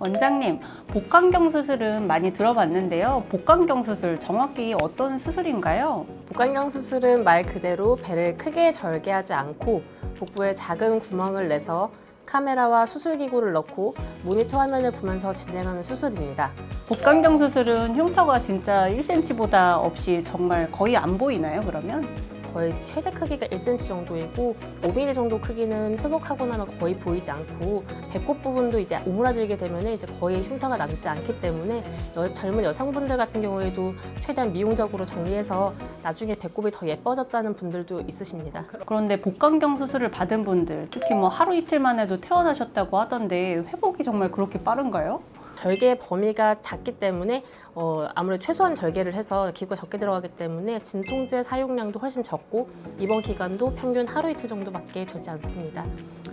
원장님, 복강경 수술은 많이 들어봤는데요. 복강경 수술 정확히 어떤 수술인가요? 복강경 수술은 말 그대로 배를 크게 절개하지 않고 복부에 작은 구멍을 내서 카메라와 수술기구를 넣고 모니터 화면을 보면서 진행하는 수술입니다. 복강경 수술은 흉터가 진짜 1cm보다 없이 정말 거의 안 보이나요, 그러면? 거의 최대 크기가 1cm 정도이고 5mm 정도 크기는 회복하고 나면 거의 보이지 않고 배꼽 부분도 이제 오므라들게 되면 이제 거의 흉터가 남지 않기 때문에 여- 젊은 여성분들 같은 경우에도 최대한 미용적으로 정리해서 나중에 배꼽이 더 예뻐졌다는 분들도 있으십니다. 그런데 복강경 수술을 받은 분들, 특히 뭐 하루 이틀 만에도 퇴원하셨다고 하던데 회복이 정말 그렇게 빠른가요? 절개 범위가 작기 때문에 어, 아무래도 최소한 절개를 해서 기구가 적게 들어가기 때문에 진통제 사용량도 훨씬 적고 입원 기간도 평균 하루 이틀 정도밖에 되지 않습니다.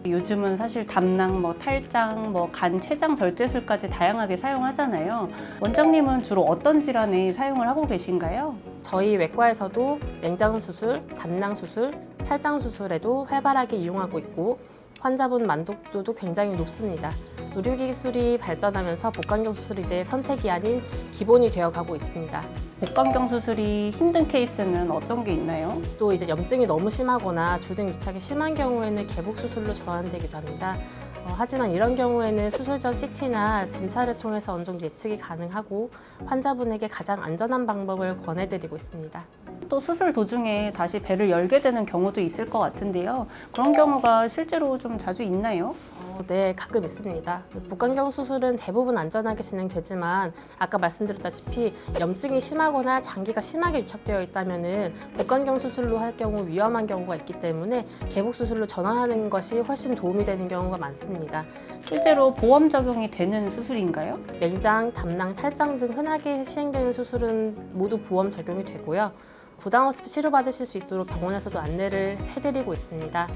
요즘은 사실 담낭, 뭐 탈장, 뭐 간 췌장 절제술까지 다양하게 사용하잖아요. 원장님은 주로 어떤 질환에 사용을 하고 계신가요? 저희 외과에서도 맹장 수술, 담낭 수술, 탈장 수술에도 활발하게 이용하고 있고 환자분 만족도도 굉장히 높습니다. 의료기술이 발전하면서 복강경 수술이 이제 선택이 아닌 기본이 되어가고 있습니다. 복강경 수술이 힘든 케이스는 어떤 게 있나요? 또 이제 염증이 너무 심하거나 조직 유착이 심한 경우에는 개복 수술로 전환되기도 합니다. 어, 하지만 이런 경우에는 수술 전 CT나 진찰을 통해서 어느 정도 예측이 가능하고 환자분에게 가장 안전한 방법을 권해드리고 있습니다. 또 수술 도중에 다시 배를 열게 되는 경우도 있을 것 같은데요. 그런 경우가 실제로 좀 자주 있나요? 어, 네, 가끔 있습니다. 복강경 수술은 대부분 안전하게 진행되지만 아까 말씀드렸다시피 염증이 심하거나 장기가 심하게 유착되어 있다면은 복강경 수술로 할 경우 위험한 경우가 있기 때문에 개복 수술로 전환하는 것이 훨씬 도움이 되는 경우가 많습니다. 실제로 보험 적용이 되는 수술인가요? 맹장, 담낭, 탈장 등 흔하게 시행되는 수술은 모두 보험 적용이 되고요. 부담 없이 치료받으실 수 있도록 병원에서도 안내를 해드리고 있습니다.